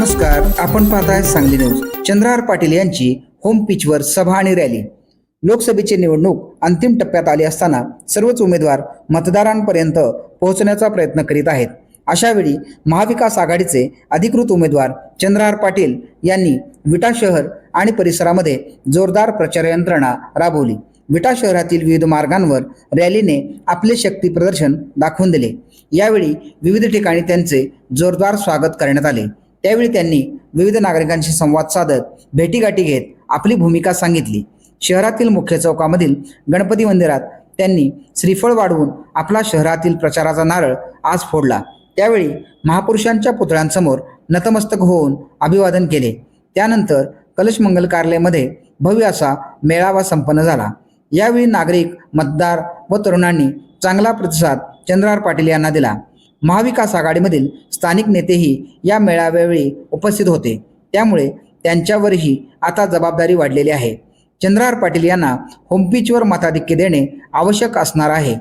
नमस्कार आपण पाहताय सांगली न्यूज. चंद्रहार पाटील यांची होम पिचवर सभा आणि रॅली लोकसभेची निवडणूक अंतिम टप्प्यात आली असताना सर्वच उमेदवार मतदारांपर्यंत पोहोचण्याचा प्रयत्न करीत आहेत. अशावेळी महाविकास आघाडीचे अधिकृत उमेदवार चंद्रहार पाटील यांनी विटा शहर आणि परिसरामध्ये जोरदार प्रचार यंत्रणा राबवली. विटा शहरातील विविध मार्गांवर रॅलीने आपले शक्ती प्रदर्शन दाखवून दिले. यावेळी विविध ठिकाणी त्यांचे जोरदार स्वागत करण्यात आले. त्यावेळी त्यांनी विविध नागरिकांशी संवाद साधत भेटीगाठी घेत आपली भूमिका सांगितली. शहरातील मुख्य चौकामधील गणपती मंदिरात त्यांनी श्रीफळ वाढवून आपला शहरातील प्रचाराचा नारळ आज फोडला. त्यावेळी महापुरुषांच्या पुतळ्यांसमोर नतमस्तक होऊन अभिवादन केले. त्यानंतर कलश मंगल कार्यालयामध्ये भव्य असा मेळावा संपन्न झाला. यावेळी नागरिक मतदार व तरुणांनी चांगला प्रतिसाद चंद्रार पाटील यांना दिला. महाविकास आघाडीमधील स्थानिक नेतेही या मेळाव्यावेळी उपस्थित होते. त्यामुळे त्यांच्यावरही आता जबाबदारी वाढलेली आहे. चंद्रहार पाटील यांना होमपिचवर मताधिक्य देणे आवश्यक असणार आहे.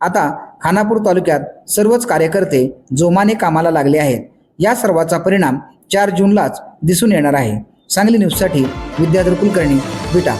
आता खानापूर तालुक्यात सर्वच कार्यकर्ते जोमाने कामाला लागले आहेत. या सर्वाचा परिणाम चार जूनलाच दिसून येणार आहे. सांगली न्यूजसाठी विद्याधर कुलकर्णी विटा.